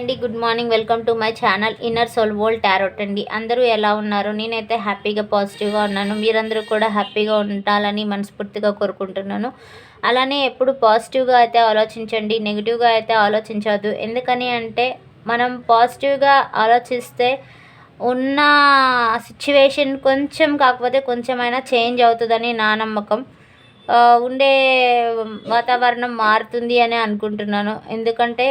అండి good morning welcome to my channel inner soul whole tarot అండి. అందరూ ఎలా ఉన్నారు? నేనైతే హ్యాపీగా పాజిటివ్గా ఉన్నాను. మీరందరూ కూడా హ్యాపీగా ఉండాలని మనస్ఫూర్తిగా కోరుకుంటున్నాను. అలానే ఎప్పుడు పాజిటివ్గా అయితే ఆలోచించండి నెగిటివ్గా అయితే ఆలోచించవద్దు ఎందుకని అంటే మనం పాజిటివ్గా ఆలోచిస్తే ఉన్న సిచ్యువేషన్ కొంచెం కాకపోతే కొంచెమైనా చేంజ్ అవుతుందని నా నమ్మకం. ఉండే వాతావరణం మారుతుంది అని అనుకుంటున్నాను. ఎందుకంటే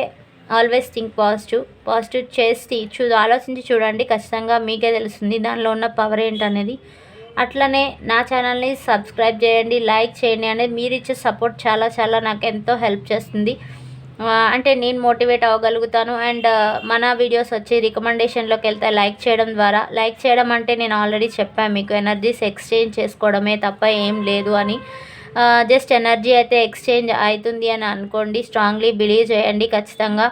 ఆల్వేస్ థింక్ పాజిటివ్ పాజిటివ్ చేసి చూ ఆలోచించి చూడండి ఖచ్చితంగా మీకే తెలుస్తుంది దానిలో ఉన్న పవర్ ఏంటనేది. అట్లనే నా ఛానల్ని సబ్స్క్రైబ్ చేయండి లైక్ చేయండి అనేది మీరు ఇచ్చే సపోర్ట్ చాలా చాలా నాకు ఎంతో హెల్ప్ చేస్తుంది. అంటే నేను మోటివేట్ అవ్వగలుగుతాను అండ్ మన వీడియోస్ వచ్చి రికమెండేషన్లోకి వెళ్తే లైక్ చేయడం ద్వారా లైక్ చేయడం అంటే నేను ఆల్రెడీ చెప్పాను మీకు ఎనర్జీస్ ఎక్స్చేంజ్ చేసుకోవడమే తప్ప ఏం లేదు అని. జస్ట్ ఎనర్జీ అయితే ఎక్స్చేంజ్ అవుతుంది అని అనుకోండి స్ట్రాంగ్లీ బిలీవ్ చేయండి ఖచ్చితంగా.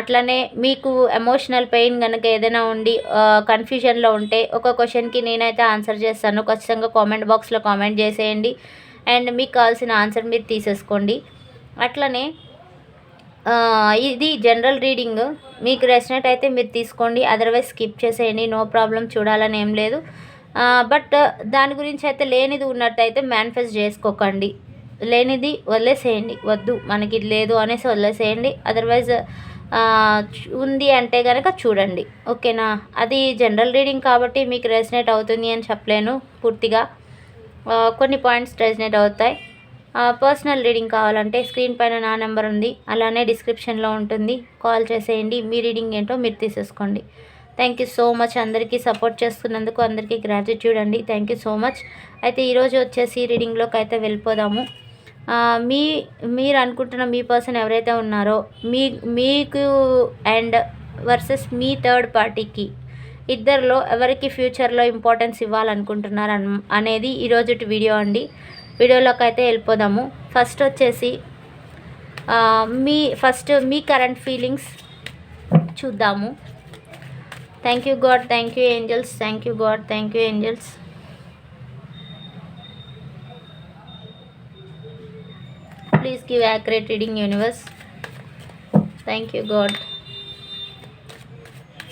అట్లనే మీకు ఎమోషనల్ పెయిన్ కనుక ఏదైనా ఉండి కన్ఫ్యూజన్లో ఉంటే ఒక క్వశ్చన్కి నేనైతే ఆన్సర్ చేస్తాను. ఖచ్చితంగా కామెంట్ బాక్స్లో కామెంట్ చేసేయండి. అండ్ మీకు కావాల్సిన ఆన్సర్ మీరు తీసేసుకోండి. అట్లనే ఇది జనరల్ రీడింగ్. మీకు రెసినెట్ అయితే మీరు తీసుకోండి. అదర్వైజ్ స్కిప్ చేసేయండి. నో ప్రాబ్లం చూడాలని ఏం లేదు. బట్ దాని గురించి అయితే లేనిది ఉన్నట్టయితే మేనిఫెస్ట్ చేసుకోకండి. లేనిది వదిలేసేయండి. వద్దు మనకి లేదు అనేసి వదిలేసేయండి. అదర్వైజ్ ఉంది అంటే కనుక చూడండి. ఓకేనా? అది జనరల్ రీడింగ్ కాబట్టి మీకు రెసినేట్ అవుతుంది అని చెప్పలేను పూర్తిగా. కొన్ని పాయింట్స్ రెసినేట్ అవుతాయి. పర్సనల్ రీడింగ్ కావాలంటే స్క్రీన్ పైన నా నెంబర్ ఉంది. అలానే డిస్క్రిప్షన్లో ఉంటుంది. కాల్ చేసేయండి. మీ రీడింగ్ ఏంటో మీరు తీసేసుకోండి. థ్యాంక్ యూ సో మచ్ అందరికీ సపోర్ట్ చేస్తున్నందుకు అందరికీ గ్రాటిట్యూడ్ అండి. థ్యాంక్ యూ సో మచ్ అయితే ఈరోజు వచ్చేసి రీడింగ్లోకి అయితే వెళ్ళిపోదాము. మీ మీరు అనుకుంటున్న మీ పర్సన్ ఎవరైతే ఉన్నారో మీ మీకు అండ్ వర్సెస్ మీ థర్డ్ పార్టీకి ఇద్దరిలో ఎవరికి ఫ్యూచర్లో ఇంపార్టెన్స్ ఇవ్వాలనుకుంటున్నారు అనేది ఈరోజు వీడియో అండి. వీడియోలోకి అయితే వెళ్ళిపోదాము. ఫస్ట్ వచ్చేసి మీ ఫస్ట్ మీ కరెంట్ ఫీలింగ్స్ చూద్దాము. Thank you god thank you angels thank you god thank you angels please give accurate reading universe thank you god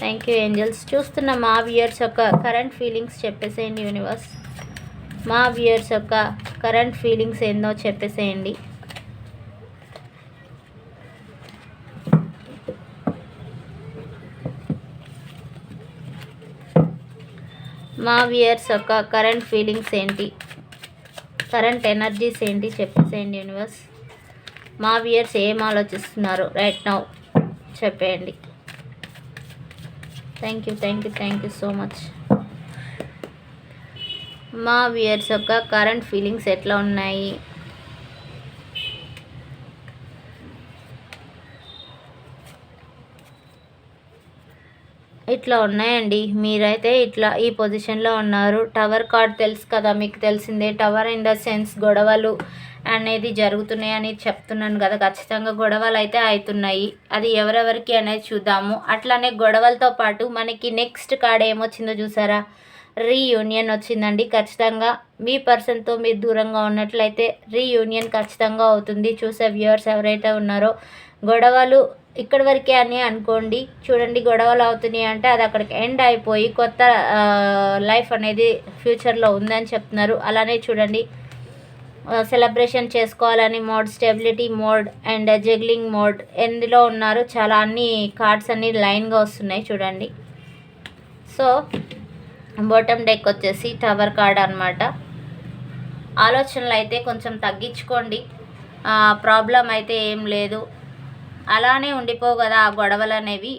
thank you angels చూస్తున్న మా వ్యూయర్స్ యొక్క కరెంట్ ఫీలింగ్స్ చెప్పేసేయండి యూనివర్స్ మా viewers యొక్క current feelings ఏందో చెప్పేసేయండి. మా వియర్స్ యొక్క కరెంట్ ఫీలింగ్స్ ఏంటి? కరెంట్ ఎనర్జీస్ ఏంటి? చెప్పేసేయండి యూనివర్స్. మా వియర్స్ ఏం ఆలోచిస్తున్నారు రైట్ నౌ చెప్పేయండి. Thank you thank you thank you so much మా వియర్స్ యొక్క కరెంట్ ఫీలింగ్స్ ఎట్లా ఉన్నాయి? ఇట్లా ఉన్నాయండి. మీరైతే ఇట్లా ఈ పొజిషన్లో ఉన్నారు. టవర్ కార్డ్ తెలుసు కదా మీకు తెలిసిందే. టవర్ ఇన్ ద సెన్స్ గొడవలు అనేది జరుగుతున్నాయని చెప్తున్నాను కదా. ఖచ్చితంగా గొడవలు అయితే అవుతున్నాయి. అది ఎవరెవరికి అనేది చూద్దాము. అట్లానే గొడవలతో పాటు మనకి నెక్స్ట్ కార్డ్ ఏమొచ్చిందో చూసారా? రీయూనియన్ వచ్చిందండి. ఖచ్చితంగా మీ పర్సన్తో మీరు దూరంగా ఉన్నట్లయితే రీయూనియన్ ఖచ్చితంగా అవుతుంది. చూసే వ్యూవర్స్ ఎవరైతే ఉన్నారో గొడవలు ఇక్కడి వరకే అని అనుకోండి. చూడండి గొడవలు అవుతున్నాయి అంటే అది అక్కడికి ఎండ్ అయిపోయి కొత్త లైఫ్ అనేది ఫ్యూచర్లో ఉందని చెప్తున్నారు. అలానే చూడండి. సెలబ్రేషన్ చేసుకోవాలని mode stability mode and juggling mode ఎందులో ఉన్నారు? చాలా అన్ని కార్డ్స్ అన్ని లైన్గా వస్తున్నాయి చూడండి. సో బాటమ్ డెక్ వచ్చేసి టవర్ కార్డ్ అనమాట ఆలోచనలు అయితే కొంచెం తగ్గించుకోండి. ప్రాబ్లం అయితే ఏం లేదు. అలానే ఉండిపోవు కదా ఆ గొడవలు అనేవి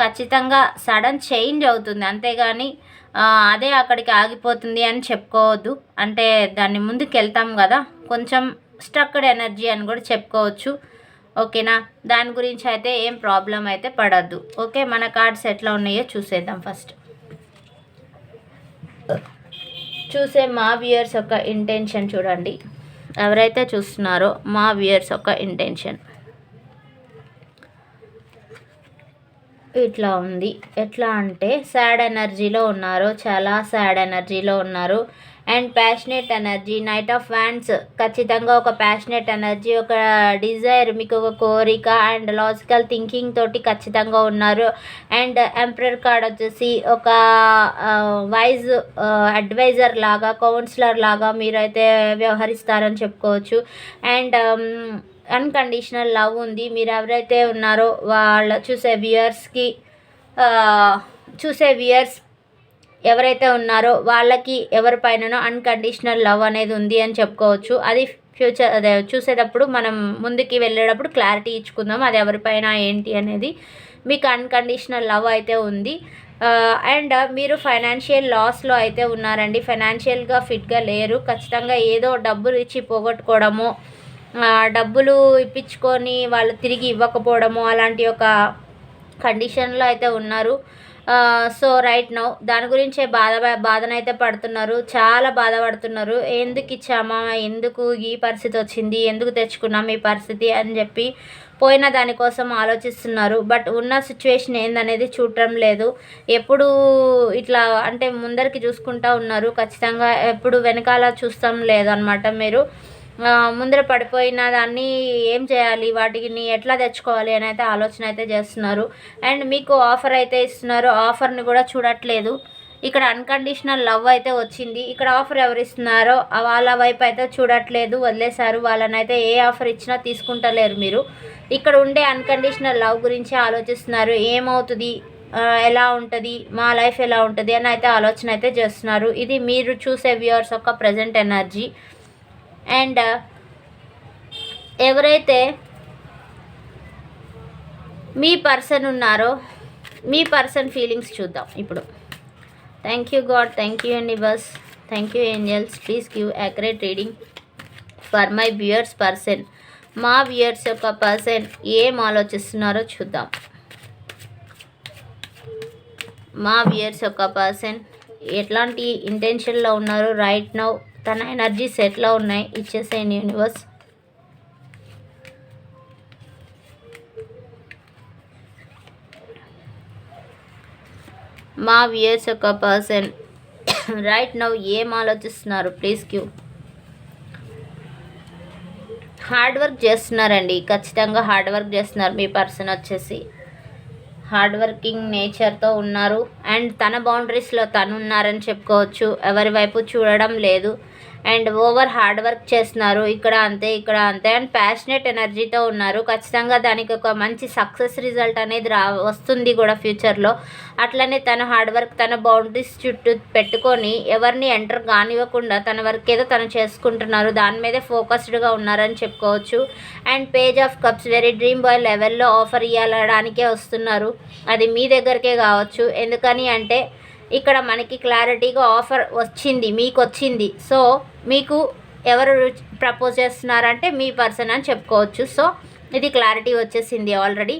ఖచ్చితంగా సడన్ చేంజ్ అవుతుంది. అంతేగాని అదే అక్కడికి ఆగిపోతుంది అని చెప్పుకోవద్దు. అంటే దాన్ని ముందుకు వెళ్తాం కదా. కొంచెం స్ట్రక్డ్ ఎనర్జీ అని కూడా చెప్పుకోవచ్చు. ఓకేనా? దాని గురించి అయితే ఏం ప్రాబ్లం అయితే పడద్దు. ఓకే? మన కార్డ్స్ ఎట్లా ఉన్నాయో చూసేద్దాం ఫస్ట్ చూసే మా వ్యూయర్స్ యొక్క ఇంటెన్షన్ చూడండి. ఎవరైతే చూస్తున్నారో మా వ్యూయర్స్ యొక్క ఇంటెన్షన్ ఇట్లా ఉంది. ఎట్లా అంటే సాడ్ ఎనర్జీలో ఉన్నారు. చాలా సాడ్ ఎనర్జీలో ఉన్నారు. And passionate energy knight of fans ఖచ్చితంగా ఒక ప్యాషనేట్ ఎనర్జీ ఒక డిజైర్ మీకు ఒక కోరిక అండ్ లాజికల్ థింకింగ్ తోటి ఖచ్చితంగా ఉన్నారు. అండ్ ఎంప్రర్ కార్డ్ వచ్చేసి ఒక వైజ్ అడ్వైజర్ లాగా కౌన్సిలర్ లాగా మీరైతే వ్యవహరిస్తారని చెప్పుకోవచ్చు. అండ్ అన్కండిషనల్ లవ్ ఉంది. మీరు ఎవరైతే ఉన్నారో వాళ్ళ చూసే వ్యూయర్స్కి చూసే వ్యూయర్స్ ఎవరైతే ఉన్నారో వాళ్ళకి ఎవరిపైననో అన్కండిషనల్ లవ్ అనేది ఉంది అని చెప్పుకోవచ్చు. అది ఫ్యూచర్ అదే చూసేటప్పుడు మనం ముందుకి వెళ్ళేటప్పుడు క్లారిటీ ఇచ్చుకుందాం. అది ఎవరిపైన ఏంటి అనేది మీకు అన్కండిషనల్ లవ్ అయితే ఉంది. అండ్ మీరు ఫైనాన్షియల్ లాస్లో అయితే ఉన్నారండి. ఫైనాన్షియల్గా ఫిట్గా లేరు. ఖచ్చితంగా ఏదో డబ్బులు ఇచ్చి పోగొట్టుకోవడము డబ్బులు ఇప్పించుకొని వాళ్ళు తిరిగి ఇవ్వకపోవడము అలాంటి ఒక కండిషన్లో అయితే ఉన్నారు. సో రైట్ నౌ దాని గురించే బాధ బాధనైతే పడుతున్నారు. చాలా బాధపడుతున్నారు. ఎందుకు ఇచ్చామా? ఎందుకు ఈ పరిస్థితి వచ్చింది? ఎందుకు తెచ్చుకున్నాం ఈ పరిస్థితి? అని చెప్పి పోయిన దానికోసం ఆలోచిస్తున్నారు. బట్ ఉన్న సిచ్యువేషన్ ఏందనేది చూడటం లేదు. ఎప్పుడు ఇట్లా అంటే ముందరికి చూసుకుంటా ఉన్నారు. ఖచ్చితంగా ఎప్పుడు వెనకాల చూస్తాం లేదు అనమాట మీరు. ముందర పడిపోయిన దాన్ని ఏం చేయాలి? వాటిని ఎట్లా తెచ్చుకోవాలి అని అయితే ఆలోచన అయితే చేస్తున్నారు. అండ్ మీకు ఆఫర్ అయితే ఇస్తున్నారు. ఆఫర్ని కూడా చూడట్లేదు. ఇక్కడ అన్కండిషనల్ లవ్ అయితే వచ్చింది. ఇక్కడ ఆఫర్ ఎవరు ఇస్తున్నారో వాళ్ళ వైపు అయితే చూడట్లేదు. వదిలేశారు. వాళ్ళని అయితే ఏ ఆఫర్ ఇచ్చినా తీసుకుంటలేరు మీరు. ఇక్కడ ఉండే అన్కండిషనల్ లవ్ గురించి ఆలోచిస్తున్నారు. ఏమవుతుంది? ఎలా ఉంటుంది? మా లైఫ్ ఎలా ఉంటుంది? అని అయితే ఆలోచన అయితే చేస్తున్నారు. ఇది మీరు చూసే వ్యూవర్స్ యొక్క ప్రజెంట్ ఎనర్జీ. అండ్ uh, ఎవరైతే మీ పర్సన్ ఉన్నారో మీ పర్సన్ ఫీలింగ్స్ చూద్దాం ఇప్పుడు. Thank you God thank you universe bus thank you angels please give accurate reading for my viewers person మా వ్యూయర్స్ యొక్క పర్సన్ ఏం ఆలోచిస్తున్నారో చూద్దాం. మా వ్యూయర్స్ యొక్క పర్సన్ ఎట్లాంటి ఇంటెన్షన్లో ఉన్నారో రైట్ నౌ తన ఎనర్జీస్ ఎట్లా ఉన్నాయి. ఇచ్చేసేయండి యూనివర్స్. మా వ్యూయర్స్ యొక్క పర్సన్. రైట్ నౌ ఏం ఆలోచిస్తున్నారు? Please queue. హార్డ్ వర్క్ చేస్తున్నారండి. ఖచ్చితంగా హార్డ్ వర్క్ చేస్తున్నారు మీ పర్సన్ వచ్చేసి. హార్డ్ వర్కింగ్ నేచర్తో ఉన్నారు. అండ్ తన బౌండరీస్లో తను ఉన్నారని చెప్పుకోవచ్చు. ఎవరి వైపు చూడడం లేదు. అండ్ ఓవర్ హార్డ్ వర్క్ చేస్తున్నారు. ఇక్కడ అంతే ఇక్కడ అంతే. అండ్ ప్యాషనెట్ ఎనర్జీతో ఉన్నారు. ఖచ్చితంగా దానికి ఒక మంచి సక్సెస్ రిజల్ట్ అనేది రా వస్తుంది కూడా ఫ్యూచర్లో. అట్లనే తన హార్డ్ వర్క్ తన బౌండరీస్ చుట్టూ పెట్టుకొని ఎవరిని ఎంటర్ కానివ్వకుండా తన వర్క్ ఏదో తను చేసుకుంటున్నారు. దాని మీదే ఫోకస్డ్గా ఉన్నారని చెప్పుకోవచ్చు. And page of cups very dream boy లెవెల్లో ఆఫర్ ఇవ్వడానికే వస్తున్నారు. అది మీ దగ్గరికే కావచ్చు. ఎందుకని అంటే ఇక్కడ మనకి క్లారిటీగా ఆఫర్ వచ్చింది మీకు వచ్చింది సో మీకు ఎవరు ప్రపోజ్ చేస్తున్నారంటే మీ పర్సన్ అని చెప్పుకోవచ్చు. సో ఇది క్లారిటీ వచ్చేసింది ఆల్రెడీ.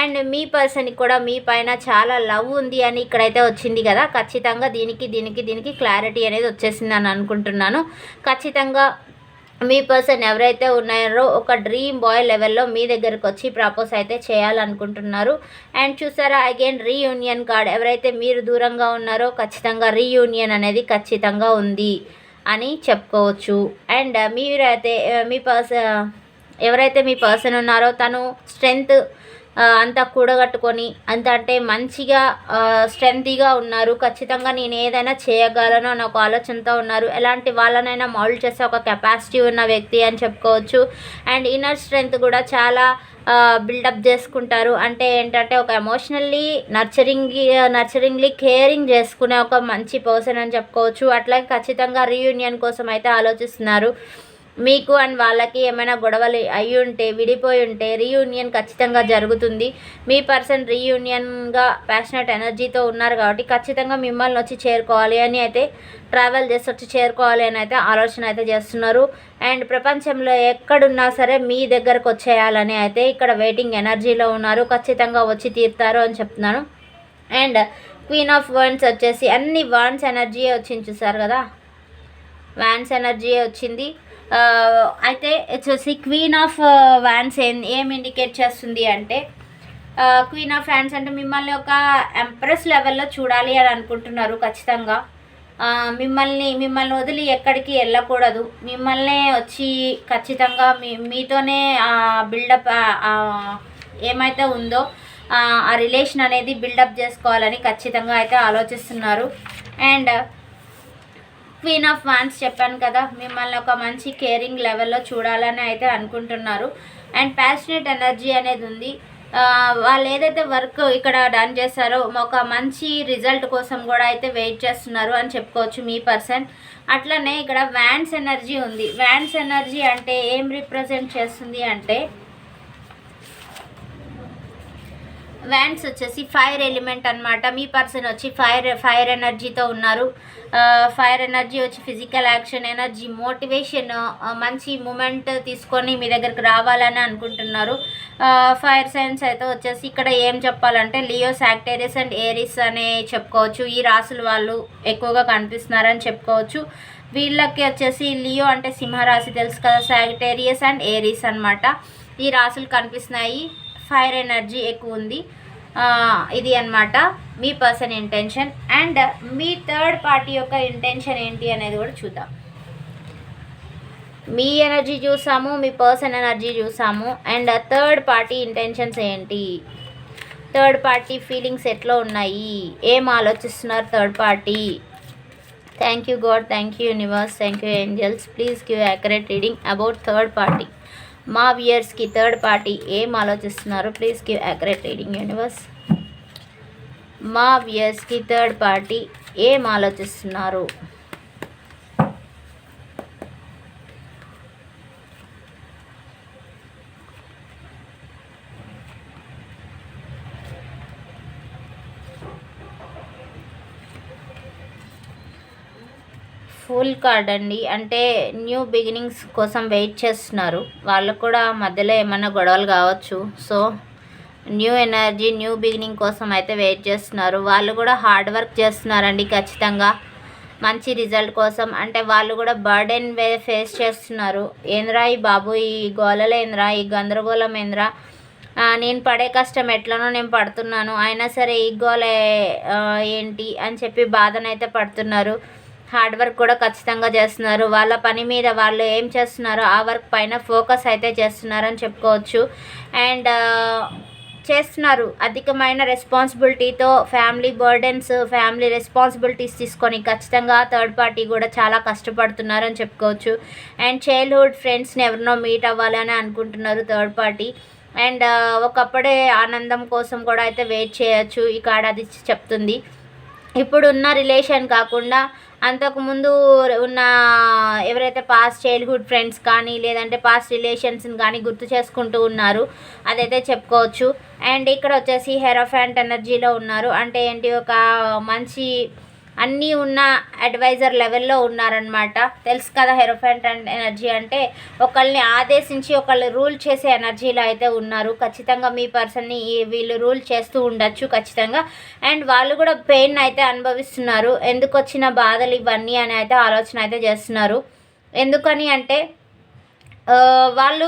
అండ్ మీ పర్సన్కి కూడా మీ పైన చాలా లవ్ ఉంది అని ఇక్కడైతే వచ్చింది కదా. ఖచ్చితంగా దీనికి దీనికి దీనికి క్లారిటీ అనేది వచ్చేసింది అని అనుకుంటున్నాను. ఖచ్చితంగా మీ పర్సన్ ఎవరైతే ఉన్నారో ఒక డ్రీమ్ బాయ్ లెవెల్లో మీ దగ్గరకు వచ్చి ప్రపోజ్ అయితే చేయాలనుకుంటున్నారు. అండ్ చూసారా అగైన్ రీయూనియన్ కార్డ్ ఎవరైతే మీరు దూరంగా ఉన్నారో ఖచ్చితంగా రీయూనియన్ అనేది ఖచ్చితంగా ఉంది అని చెప్పుకోవచ్చు. అండ్ మీరైతే మీ పర్సన్ ఎవరైతే మీ పర్సన్ ఉన్నారో తను స్ట్రెంగ్త్ అంతా కూడగట్టుకొని అంత అంటే మంచిగా స్ట్రెంతీగా ఉన్నారు. ఖచ్చితంగా నేను ఏదైనా చేయగలను అని ఒక ఆలోచనతో ఉన్నారు. ఎలాంటి వాళ్ళనైనా మౌల్డ్ చేసే ఒక కెపాసిటీ ఉన్న వ్యక్తి అని చెప్పుకోవచ్చు. అండ్ ఇన్నర్ స్ట్రెంగ్త్ కూడా చాలా బిల్డప్ చేసుకుంటారు. అంటే ఏంటంటే ఒక ఎమోషనల్లీ నర్చరింగ్ నర్చరింగ్లీ కేరింగ్ చేసుకునే ఒక మంచి పర్సన్ అని చెప్పుకోవచ్చు. అట్లాగే ఖచ్చితంగా రీయూనియన్ కోసం అయితే ఆలోచిస్తున్నారు. మీకు అండ్ వాళ్ళకి ఏమైనా గొడవలు అయి ఉంటే విడిపోయి ఉంటే రీయూనియన్ ఖచ్చితంగా జరుగుతుంది. మీ పర్సన్ రీయూనియన్గా ప్యాషనెట్ ఎనర్జీతో ఉన్నారు కాబట్టి ఖచ్చితంగా మిమ్మల్ని వచ్చి చేరుకోవాలి అని అయితే ట్రావెల్ చేసి వచ్చి చేరుకోవాలి అని అయితే ఆలోచన అయితే చేస్తున్నారు. అండ్ ప్రపంచంలో ఎక్కడున్నా సరే మీ దగ్గరకు వచ్చేయాలని అయితే ఇక్కడ వెయిటింగ్ ఎనర్జీలో ఉన్నారు. ఖచ్చితంగా వచ్చి తీరుతారు అని చెప్తున్నాను. అండ్ క్వీన్ ఆఫ్ వర్న్స్ వచ్చేసి అన్ని వాన్స్ ఎనర్జీ వచ్చింది చూసారు కదా? వ్యాన్స్ ఎనర్జీ వచ్చింది. Uh, అయితే వచ్చేసి క్వీన్ ఆఫ్ వ్యాన్స్ ఏం ఏం ఇండికేట్ చేస్తుంది అంటే క్వీన్ ఆఫ్ ఫ్యాన్స్ అంటే మిమ్మల్ని ఒక ఎంప్రెస్ లెవెల్లో చూడాలి అని అనుకుంటున్నారు ఖచ్చితంగా. Uh, మిమ్మల్ని మిమ్మల్ని వదిలి ఎక్కడికి వెళ్ళకూడదు. మిమ్మల్నే వచ్చి ఖచ్చితంగా మీ మీతోనే uh, బిల్డప్ ఏమైతే ఉందో ఆ రిలేషన్ అనేది బిల్డప్ చేసుకోవాలని ఖచ్చితంగా అయితే ఆలోచిస్తున్నారు. అండ్ క్వీన్ ఆఫ్ వాన్స్ చెప్పాను కదా మిమ్మల్ని ఒక మంచి కేరింగ్ లెవెల్లో చూడాలని అయితే అనుకుంటున్నారు. అండ్ ప్యాషనెట్ ఎనర్జీ అనేది ఉంది. వాళ్ళు ఏదైతే వర్క్ ఇక్కడ డన్ చేస్తారో ఒక మంచి రిజల్ట్ కోసం కూడా అయితే వెయిట్ చేస్తున్నారు అని చెప్పుకోవచ్చు మీ పర్సన్ అట్లనే ఇక్కడ వ్యాన్స్ ఎనర్జీ ఉంది. వ్యాన్స్ ఎనర్జీ అంటే ఏం రిప్రజెంట్ చేస్తుంది అంటే వ్యాన్స్ వచ్చేసి ఫైర్ ఎలిమెంట్ అన్నమాట. మీ పర్సన్ వచ్చి ఫైర్ ఫైర్ ఎనర్జీతో ఉన్నారు. ఫైర్ ఎనర్జీ వచ్చి ఫిజికల్ యాక్షన్ ఎనర్జీ మోటివేషన్ మంచి మూమెంట్ తీసుకొని మీ దగ్గరికి రావాలని అనుకుంటున్నారు. ఫైర్ సైన్స్ అయితే వచ్చేసి ఇక్కడ ఏం చెప్పాలంటే లియో సాక్టేరియస్ అండ్ ఏరిస్ అనే చెప్పుకోవచ్చు. ఈ రాసుల వాళ్ళు ఎక్కువగా కనిపిస్తున్నారని చెప్పుకోవచ్చు. వీళ్ళకి వచ్చేసి లియో అంటే సింహరాశి తెలుసు కదా సాగిటేరియస్ అండ్ ఏరీస్ అన్నమాట. ఈ రాసులు కనిపిస్తున్నాయి. ఫైర్ ఎనర్జీ ఎక్కువ ఉంది ఇది అన్నమాట. మీ పర్సన్ ఇంటెన్షన్ అండ్ మీ థర్డ్ పార్టీ యొక్క ఇంటెన్షన్ ఏంటి అనేది కూడా చూద్దాం. మీ ఎనర్జీ చూసాము మీ పర్సన్ ఎనర్జీ చూసాము అండ్ థర్డ్ పార్టీ ఇంటెన్షన్స్ ఏంటి? థర్డ్ పార్టీ ఫీలింగ్స్ ఎట్లా ఉన్నాయి? ఏం ఆలోచిస్తున్నారు third party? Thank you God thank you universe thank you angels please give accurate reading about third party మా వియర్స్కి థర్డ్ పార్టీ ఏం ఆలోచిస్తున్నారు please give a great reading universe మా వియర్స్కి థర్డ్ పార్టీ ఏం ఆలోచిస్తున్నారు ఫుల్ కార్డ్ అండి. అంటే న్యూ బిగినింగ్స్ కోసం వెయిట్ చేస్తున్నారు. వాళ్ళకు కూడా మధ్యలో ఏమైనా గొడవలు కావచ్చు. So new energy new beginning కోసం అయితే వెయిట్ చేస్తున్నారు. వాళ్ళు కూడా హార్డ్ వర్క్ చేస్తున్నారండి ఖచ్చితంగా. మంచి రిజల్ట్ కోసం. అంటే వాళ్ళు కూడా బర్డెన్ వే ఫేస్ చేస్తున్నారు. ఏంద్రా ఈ బాబు ఈ గోలలు ఏంద్రా ఈ గందరగోళం ఏంద్రా? నేను పడే కష్టం ఎట్లనో నేను పడుతున్నాను. అయినా సరే ఈ గోల ఏంటి? అని చెప్పి బాధనైతే పడుతున్నారు. హార్డ్ వర్క్ కూడా ఖచ్చితంగా చేస్తున్నారు. వాళ్ళ పని మీద వాళ్ళు ఏం చేస్తున్నారో ఆ వర్క్ పైన ఫోకస్ అయితే చేస్తున్నారని చెప్పుకోవచ్చు. అండ్ చేస్తున్నారు. అధికమైన రెస్పాన్సిబిలిటీతో ఫ్యామిలీ బర్డెన్స్ ఫ్యామిలీ రెస్పాన్సిబిలిటీస్ తీసుకొని ఖచ్చితంగా థర్డ్ పార్టీ కూడా చాలా కష్టపడుతున్నారని చెప్పుకోవచ్చు. అండ్ చైల్డ్హుడ్ ఫ్రెండ్స్ని ఎవరినో మీట్ అవ్వాలని అనుకుంటున్నారు థర్డ్ పార్టీ. అండ్ ఒకప్పుడే ఆనందం కోసం కూడా అయితే వెయిట్ చేయొచ్చు. ఈ కార్డ్ అది చెప్తుంది. ఇప్పుడున్న రిలేషన్ కాకుండా అంతకుముందు ఉన్న ఎవరైతే పాస్ట్ చైల్డ్హుడ్ ఫ్రెండ్స్ కానీ లేదంటే పాస్ట్ రిలేషన్స్ని కానీ గుర్తు చేసుకుంటూ ఉన్నారు అదైతే చెప్పుకోవచ్చు. అండ్ ఇక్కడ వచ్చేసి హెరోఫ్యాంట్ ఎనర్జీలో ఉన్నారు. అంటే ఏంటి? ఒక మంచి అన్నీ ఉన్న అడ్వైజర్ లెవెల్లో ఉన్నారనమాట తెలుసు కదా హెరోఫెంట్ అండ్ ఎనర్జీ అంటే ఒకళ్ళని ఆదేశించి ఒకళ్ళు రూల్ చేసే ఎనర్జీలో అయితే ఉన్నారు. ఖచ్చితంగా మీ పర్సన్ని వీళ్ళు రూల్ చేస్తూ ఉండొచ్చు ఖచ్చితంగా. అండ్ వాళ్ళు కూడా పెయిన్ అయితే అనుభవిస్తున్నారు. ఎందుకు వచ్చిన బాధలు ఇవన్నీ అని అయితే ఆలోచన అయితే చేస్తున్నారు. ఎందుకని అంటే వాళ్ళు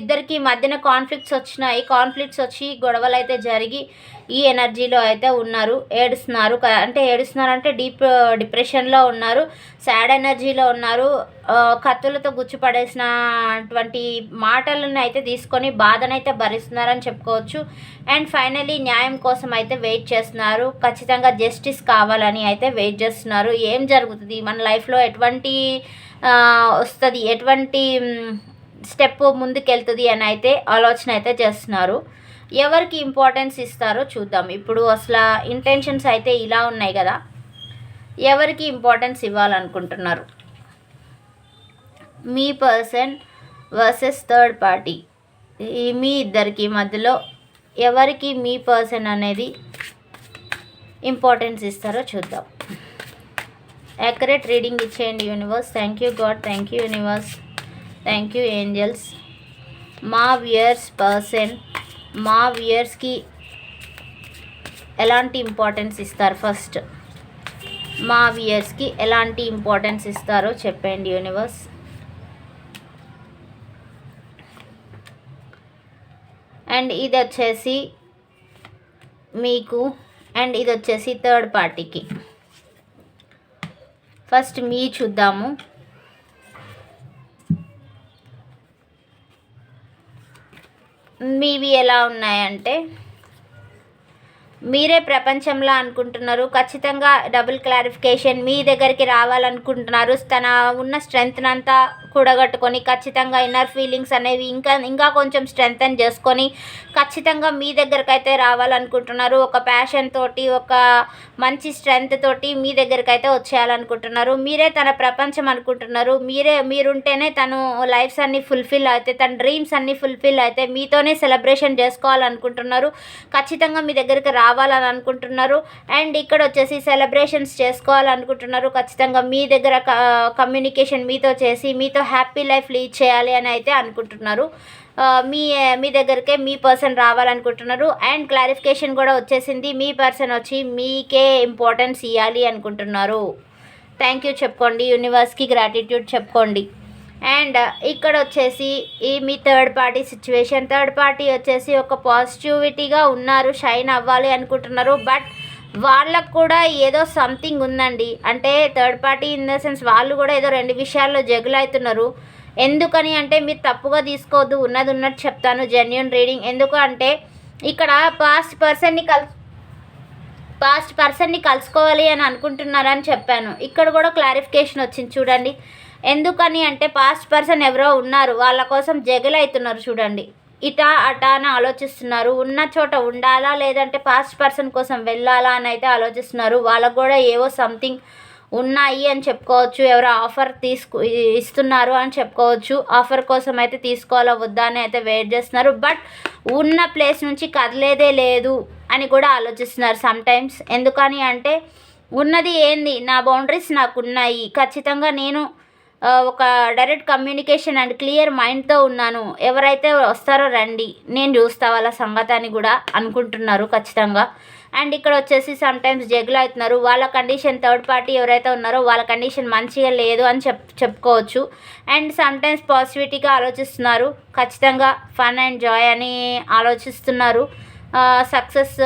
ఇద్దరికి మధ్యన కాన్ఫ్లిక్ట్స్ వచ్చినాయి. కాన్ఫ్లిక్ట్స్ వచ్చి గొడవలు అయితే జరిగి ఈ ఎనర్జీలో అయితే ఉన్నారు. ఏడుస్తున్నారు. అంటే ఏడుస్తున్నారు అంటే డీప్ డిప్రెషన్లో ఉన్నారు. సాడ్ ఎనర్జీలో ఉన్నారు. కత్తులతో కత్తులతో గుచ్చిపడేసినటువంటి మాటలను అయితే తీసుకొని బాధనైతే భరిస్తున్నారని చెప్పుకోవచ్చు. అండ్ ఫైనలీ న్యాయం కోసం అయితే వెయిట్ చేస్తున్నారు. ఖచ్చితంగా జస్టిస్ కావాలని అయితే వెయిట్ చేస్తున్నారు. ఏం జరుగుతుంది? మన లైఫ్లో ఎటువంటి వస్తుంది? ఎటువంటి స్టెప్ ముందుకెళ్తుంది అని అయితే ఆలోచన అయితే చేస్తున్నారు. ఎవరికి ఇంపార్టెన్స్ ఇస్తారో చూద్దాం. ఇప్పుడు అసలు ఇంటెన్షన్స్ అయితే ఇలా ఉన్నాయి కదా. ఎవరికి ఇంపార్టెన్స్ ఇవ్వాలనుకుంటున్నారు? మీ పర్సన్ వర్సెస్ థర్డ్ పార్టీ మీ ఇద్దరికి మధ్యలో ఎవరికి మీ పర్సన్ అనేది ఇంపార్టెన్స్ ఇస్తారో చూద్దాం. యాక్యురేట్ రీడింగ్ ఇచ్చేయండి universe thank you God thank you universe thank you angels మా వియర్స్ పర్సన్ మా వియర్స్కి ఎలాంటి ఇంపార్టెన్స్ ఇస్తారు ఫస్ట్ మా వియర్స్కి ఎలాంటి ఇంపార్టెన్స్ ఇస్తారో చెప్పండి యూనివర్స్ అండ్ ఇది వచ్చేసి మీకు అండ్ ఇది వచ్చేసి థర్డ్ పార్టీకి ఫస్ట్ మీ చూద్దాము. మీవి ఎలా ఉన్నాయంటే మీరే ప్రపంచంలో అనుకుంటున్నారు. ఖచ్చితంగా డబుల్ క్లారిఫికేషన్ మీ దగ్గరికి రావాలనుకుంటున్నారు. తన ఉన్న స్ట్రెంగ్త్ అంతా కూడగట్టుకొని ఖచ్చితంగా ఇన్నర్ ఫీలింగ్స్ అనేవి ఇంకా ఇంకా కొంచెం స్ట్రెంగ్తన్ చేసుకొని ఖచ్చితంగా మీ దగ్గరకు అయితే రావాలనుకుంటున్నారు. ఒక ప్యాషన్ తోటి ఒక మంచి స్ట్రెంగ్త్ తోటి మీ దగ్గరికి అయితే వచ్చేయాలనుకుంటున్నారు. మీరే తన ప్రపంచం అనుకుంటున్నారు. మీరే మీరుంటేనే తను లైఫ్స్ అన్నీ ఫుల్ఫిల్ అయితే తన డ్రీమ్స్ అన్నీ ఫుల్ఫిల్ అయితే మీతోనే సెలబ్రేషన్ చేసుకోవాలనుకుంటున్నారు. ఖచ్చితంగా మీ దగ్గరికి రావాలని అనుకుంటున్నారు అండ్ ఇక్కడ వచ్చేసి సెలబ్రేషన్స్ చేసుకోవాలనుకుంటున్నారు. ఖచ్చితంగా మీ దగ్గర కమ్యూనికేషన్ మీతో చేసి మీతో హ్యాపీ లైఫ్ లీడ్ చేయాలి అని అయితే అనుకుంటున్నారు. మీ మీ దగ్గరికే మీ పర్సన్ రావాలనుకుంటున్నారు. అండ్ క్లారిఫికేషన్ కూడా వచ్చేసింది. మీ పర్సన్ వచ్చి మీకే ఇంపార్టెన్స్ ఇవ్వాలి అనుకుంటున్నారు. థ్యాంక్ యూ చెప్పుకోండి. యూనివర్స్కి గ్రాటిట్యూడ్ చెప్పుకోండి. అండ్ ఇక్కడ వచ్చేసి ఈ మీ third party situation. Third party వచ్చేసి ఒక పాజిటివిటీగా ఉన్నారు షైన్ అవ్వాలి అనుకుంటున్నారు. బట్ వాళ్ళకు కూడా ఏదో సంథింగ్ ఉందండి. అంటే third party in the sense వాళ్ళు కూడా ఏదో రెండు విషయాల్లో జగులవుతున్నారు ఎందుకని అంటే మీరు తప్పుగా తీసుకోవద్దు ఉన్నది ఉన్నట్టు చెప్తాను జెన్యున్ రీడింగ్ ఎందుకు అంటే ఇక్కడ పాస్ట్ పర్సన్ని కల్ పాస్ట్ పర్సన్ని కలుసుకోవాలి అని అనుకుంటున్నారని చెప్పాను. ఇక్కడ కూడా క్లారిఫికేషన్ వచ్చింది చూడండి. ఎందుకని అంటే పాస్ట్ పర్సన్ ఎవరో ఉన్నారు వాళ్ళ కోసం జగలవుతున్నారు చూడండి. ఇటా అటా అని ఆలోచిస్తున్నారు. ఉన్న చోట ఉండాలా లేదంటే పాస్ట్ పర్సన్ కోసం వెళ్ళాలా అని అయితే ఆలోచిస్తున్నారు. వాళ్ళకు కూడా ఏవో సంథింగ్ ఉన్నాయి అని చెప్పుకోవచ్చు. ఎవరో ఆఫర్ తీసుకు ఇస్తున్నారు అని చెప్పుకోవచ్చు. ఆఫర్ కోసం అయితే తీసుకోవాలా వద్దా అని అయితే వెయిట్ చేస్తున్నారు. బట్ ఉన్న ప్లేస్ నుంచి కదలేదే లేదు అని కూడా ఆలోచిస్తున్నారు సమ్టైమ్స్ ఎందుకని అంటే ఉన్నది ఏంది? నా బౌండరీస్ నాకు ఉన్నాయి. ఖచ్చితంగా నేను ఒక డైరెక్ట్ కమ్యూనికేషన్ అండ్ క్లియర్ మైండ్తో ఉన్నాను. ఎవరైతే వస్తారో రండి. నేను చూస్తా వాళ్ళ సంగతాన్ని కూడా అనుకుంటున్నారు ఖచ్చితంగా. అండ్ ఇక్కడ వచ్చేసి సమ్ టైమ్స్ జగ్లు అవుతున్నారు. వాళ్ళ కండిషన్ థర్డ్ పార్టీ ఎవరైతే ఉన్నారో వాళ్ళ కండిషన్ మంచిగా లేదు అని చెప్ చెప్పుకోవచ్చు. అండ్ సమ్ టైమ్స్ పాజిటివిటీగా ఆలోచిస్తున్నారు. ఖచ్చితంగా ఫన్ అండ్ జాయ్ అని ఆలోచిస్తున్నారు. సక్సెస్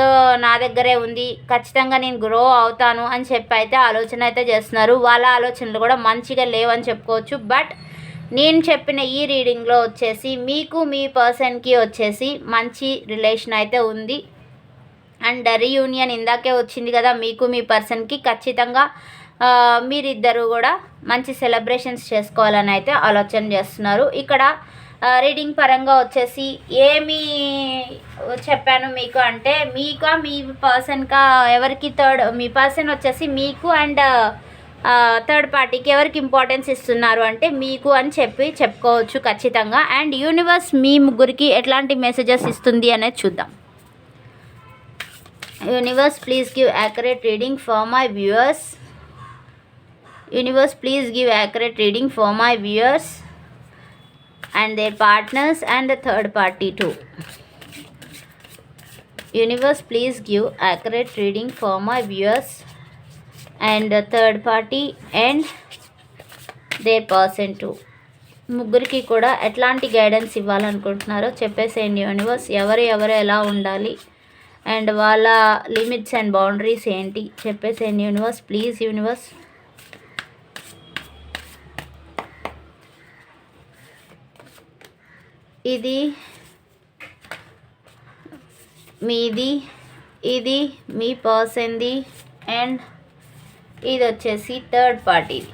నా దగ్గరే ఉంది ఖచ్చితంగా నేను గ్రో అవుతాను అని చెప్పి అయితే ఆలోచన అయితే చేస్తున్నారు. వాళ్ళ ఆలోచనలు కూడా మంచిగా లేవని చెప్పుకోవచ్చు. బట్ నేను చెప్పిన ఈ రీడింగ్లో వచ్చేసి మీకు మీ పర్సన్కి వచ్చేసి మంచి రిలేషన్ అయితే ఉంది. అండ్ రీయూనియన్ ఇందాకే వచ్చింది కదా మీకు మీ పర్సన్కి ఖచ్చితంగా మీరిద్దరూ కూడా మంచి సెలబ్రేషన్స్ చేసుకోవాలని అయితే ఆలోచన చేస్తున్నారు. ఇక్కడ రీడింగ్ పరంగా వచ్చేసి ఏమి చెప్పాను మీకు అంటే మీకా మీ పర్సన్కా ఎవరికి థర్డ్ మీ పర్సన్ వచ్చేసి మీకు అండ్ థర్డ్ పార్టీకి ఎవరికి ఇంపార్టెన్స్ ఇస్తున్నారు అంటే మీకు అని చెప్పి చెప్పుకోవచ్చు ఖచ్చితంగా. అండ్ యూనివర్స్ మీ ముగ్గురికి ఎట్లాంటి మెసేజెస్ ఇస్తుంది అనేది చూద్దాం. Universe please give accurate reading for my viewers universe please give accurate reading for my viewers and their partners and the third party too. Universe, please give accurate reading for my viewers and the third party and their person too. ముగ్గురికి కూడా ఎట్లాంటి guidance ఇవ్వాలనుకుంటున్నారో చెప్పేసేయండి universe ఎవరు ఎవరు ఎలా ఉండాలి and వాళ్ళ limits and boundaries ఏంటి చెప్పేసేయండి యూనివర్స్ ప్లీజ్ యూనివర్స్ ఇది మీది ఇది మీ పర్సన్ది అండ్ ఇది వచ్చేసి థర్డ్ పార్టీది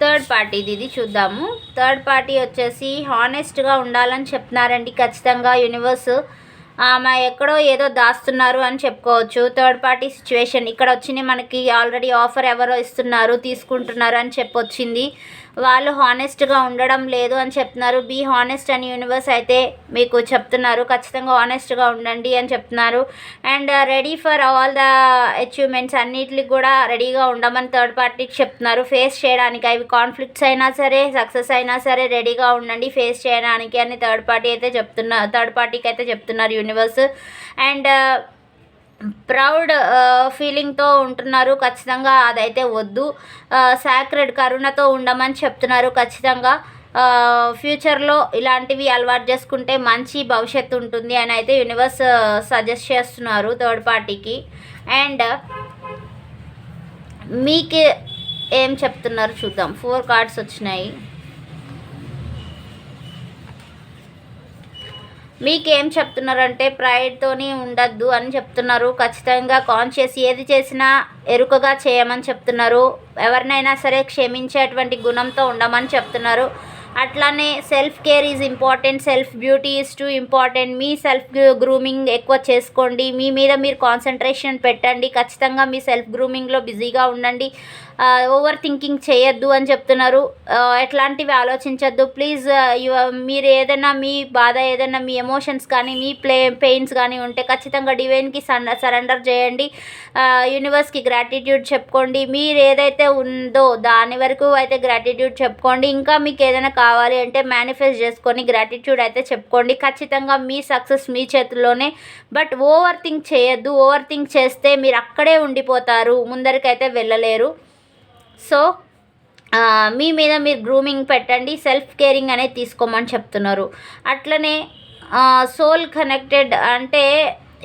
థర్డ్ పార్టీది ఇది చూద్దాము. థర్డ్ పార్టీ వచ్చేసి హానెస్ట్గా ఉండాలని చెప్తున్నారండి ఖచ్చితంగా యూనివర్స్ ఆమె ఎక్కడో ఏదో దాస్తున్నారు అని చెప్పుకోవచ్చు. థర్డ్ పార్టీ సిచ్యువేషన్ ఇక్కడ వచ్చింది మనకి ఆల్రెడీ ఆఫర్ ఎవరో ఇస్తున్నారు తీసుకుంటున్నారు అని చెప్పొచ్చింది. వాళ్ళు హానెస్ట్గా ఉండడం లేదు అని చెప్తున్నారు. బీ హానెస్ట్ అని యూనివర్స్ అయితే మీకు చెప్తున్నారు. ఖచ్చితంగా హానెస్ట్గా ఉండండి అని చెప్తున్నారు. And ready for all the achievements అన్నిటికి కూడా రెడీగా ఉండమని థర్డ్ పార్టీకి చెప్తున్నారు. ఫేస్ చేయడానికి అవి కాన్ఫ్లిక్ట్స్ అయినా సరే సక్సెస్ అయినా సరే రెడీగా ఉండండి. ఫేస్ చేయడానికి అని థర్డ్ పార్టీ అయితే చెప్తున్నారు థర్డ్ పార్టీకి అయితే చెప్తున్నారు యూనివర్స్ అండ్ ప్రౌడ్ ఫీలింగ్తో ఉంటున్నారు. ఖచ్చితంగా అదైతే వద్దు. సాక్రెడ్ కరుణతో ఉండమని చెప్తున్నారు. ఖచ్చితంగా ఫ్యూచర్లో ఇలాంటివి అలవాటు చేసుకుంటే మంచి భవిష్యత్తు ఉంటుంది అని అయితే యూనివర్స్ సజెస్ట్ చేస్తున్నారు థర్డ్ పార్టీకి. అండ్ మీకు ఏం చెప్తున్నారు చూద్దాం. ఫోర్ కార్డ్స్ వచ్చినాయి. మీకేం చెప్తున్నారంటే ప్రైడ్తోని ఉండద్దు అని చెప్తున్నారు. ఖచ్చితంగా కాన్షియస్ ఏది చేసినా ఎరుకగా చేయమని చెప్తున్నారు. ఎవరినైనా సరే క్షమించేటువంటి గుణంతో ఉండమని చెప్తున్నారు. అట్లానే self care is important self beauty is too important. Me self grooming ఎక్కువ చేసుకోండి. మీ మీద మీరు కాన్సన్ట్రేషన్ పెట్టండి. ఖచ్చితంగా మీ సెల్ఫ్ గ్రూమింగ్లో బిజీగా ఉండండి. ఓవర్ థింకింగ్ చేయొద్దు అని చెప్తున్నారు. ఎట్లాంటివి ఆలోచించొద్దు. ప్లీజ్ మీరు ఏదైనా మీ బాధ ఏదైనా మీ ఎమోషన్స్ కానీ మీ ప్లే పెయిన్స్ కానీ ఉంటే ఖచ్చితంగా డివైన్కి సరెండర్ చేయండి. యూనివర్స్కి గ్రాటిట్యూడ్ చెప్పుకోండి. మీరు ఏదైతే ఉందో దాని వరకు అయితే గ్రాటిట్యూడ్ చెప్పుకోండి. ఇంకా మీకు ఏదైనా కావాలి అంటే మేనిఫెస్ట్ చేసుకొని గ్రాటిట్యూడ్ అయితే చెప్పుకోండి. ఖచ్చితంగా మీ సక్సెస్ మీ చేతుల్లోనే. బట్ ఓవర్ థింక్ చేయొద్దు. ఓవర్ థింక్ చేస్తే మీరు అక్కడే ఉండిపోతారు. ముందరికైతే వెళ్ళలేరు. సో మీ మీద మీరు గ్రూమింగ్ పెట్టండి సెల్ఫ్ కేరింగ్ అనేది తీసుకోమని చెప్తున్నారు. అట్లనే సోల్ కనెక్టెడ్ అంటే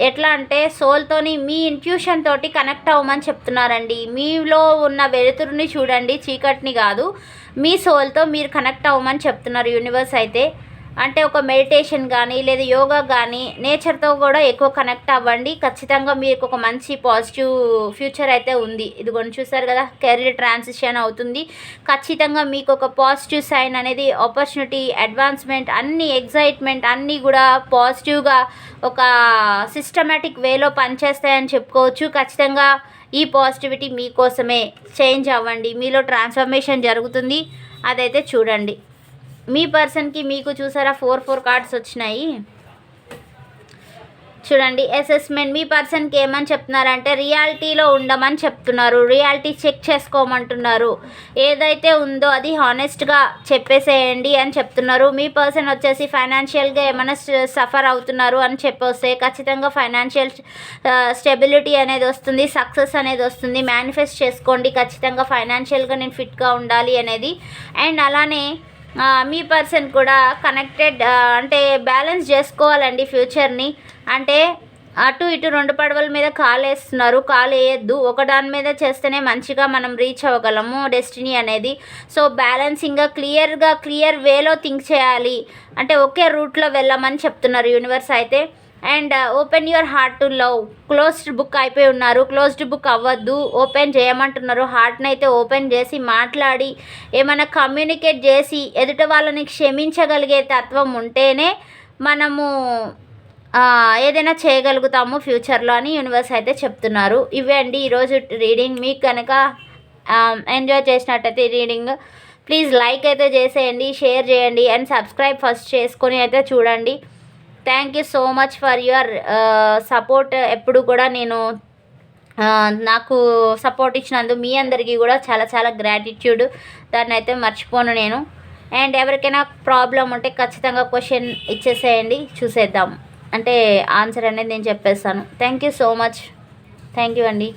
ఎట్లా అంటే సోల్తోని మీ ఇంట్యూషన్ తోటి కనెక్ట్ అవ్వమని చెప్తున్నారండి. మీలో ఉన్న వెలుతురుని చూడండి చీకటిని కాదు మీ సోల్తో మీరు కనెక్ట్ అవ్వమని చెప్తున్నారు యూనివర్స్ అయితే. అంటే ఒక మెడిటేషన్ కానీ లేదా యోగా కానీ నేచర్తో కూడా ఎక్కువ కనెక్ట్ అవ్వండి. ఖచ్చితంగా మీకు ఒక మంచి పాజిటివ్ ఫ్యూచర్ అయితే ఉంది. ఇదిగోని చూసారు కదా కెరీర్ ట్రాన్సిషన్ అవుతుంది. ఖచ్చితంగా మీకు ఒక పాజిటివ్ సైన్ అనేది ఆపర్చునిటీ అడ్వాన్స్మెంట్ అన్ని ఎగ్జైట్మెంట్ అన్నీ కూడా పాజిటివ్గా ఒక సిస్టమేటిక్ వేలో పనిచేస్తాయని చెప్పుకోవచ్చు. ఖచ్చితంగా ఈ పాజిటివిటీ మీకోసమే చేంజ్ అవ్వండి. మీలో ట్రాన్స్ఫర్మేషన్ జరుగుతుంది. అదైతే చూడండి. మీ పర్సన్కి మీకు చూసారా ఫోర్ ఫోర్ కార్డ్స్ వచ్చినాయి. చూడండి అసెస్మెంట్ మీ పర్సన్కి ఏమని చెప్తున్నారంటే రియాలిటీలో ఉండమని చెప్తున్నారు. రియాలిటీ చెక్ చేసుకోమంటున్నారు. ఏదైతే ఉందో అది హానెస్ట్గా చెప్పేసేయండి అని చెప్తున్నారు. మీ పర్సన్ వచ్చేసి ఫైనాన్షియల్గా ఏమైనా సఫర్ అవుతున్నారు అని చెప్పొస్తే ఖచ్చితంగా ఫైనాన్షియల్ స్టెబిలిటీ అనేది వస్తుంది సక్సెస్ అనేది వస్తుంది. మేనిఫెస్ట్ చేసుకోండి. ఖచ్చితంగా ఫైనాన్షియల్గా నేను ఫిట్గా ఉండాలి అనేది. అండ్ అలానే మీ పర్సన్ కూడా కనెక్టెడ్ అంటే బ్యాలెన్స్ చేసుకోవాలండి ఫ్యూచర్ని. అంటే అటు ఇటు రెండు పడవల మీద కాలేస్తున్నారు కాలు వేయద్దు ఒక దాని మీద చేస్తేనే మంచిగా మనం రీచ్ అవ్వగలము డెస్టినీ అనేది. సో బ్యాలెన్సింగ్గా క్లియర్గా క్లియర్ వేలో థింక్ చేయాలి. అంటే ఒకే రూట్లో వెళ్ళమని చెప్తున్నారు యూనివర్స్ అయితే. And open your heart to love closed book అయిపోయి ఉన్నారు. క్లోజ్డ్ బుక్ అవ్వద్దు. ఓపెన్ చేయమంటున్నారు. హార్ట్ని అయితే ఓపెన్ చేసి మాట్లాడి ఏమైనా కమ్యూనికేట్ చేసి ఎదుట వాళ్ళని క్షమించగలిగే తత్వం ఉంటేనే మనము ఏదైనా చేయగలుగుతాము ఫ్యూచర్లో అని యూనివర్స్ అయితే చెప్తున్నారు. ఇవే అండి ఈరోజు రీడింగ్ మీకు కనుక ఎంజాయ్ చేసినట్టయితే రీడింగ్ ప్లీజ్ లైక్ అయితే చేసేయండి షేర్ చేయండి అండ్ సబ్స్క్రైబ్ ఫస్ట్ చేసుకొని అయితే చూడండి. Thank you so much for your support ఎప్పుడు కూడా నేను నాకు సపోర్ట్ ఇచ్చినందుకు మీ అందరికీ కూడా చాలా చాలా గ్రాటిట్యూడ్ దాన్ని అయితే మర్చిపోను నేను. అండ్ ఎవరికైనా ప్రాబ్లం ఉంటే ఖచ్చితంగా క్వశ్చన్ ఇచ్చేసేయండి. చూసేద్దాం. అంటే ఆన్సర్ అనేది నేను చెప్పేస్తాను. Thank you so much thank you అండి.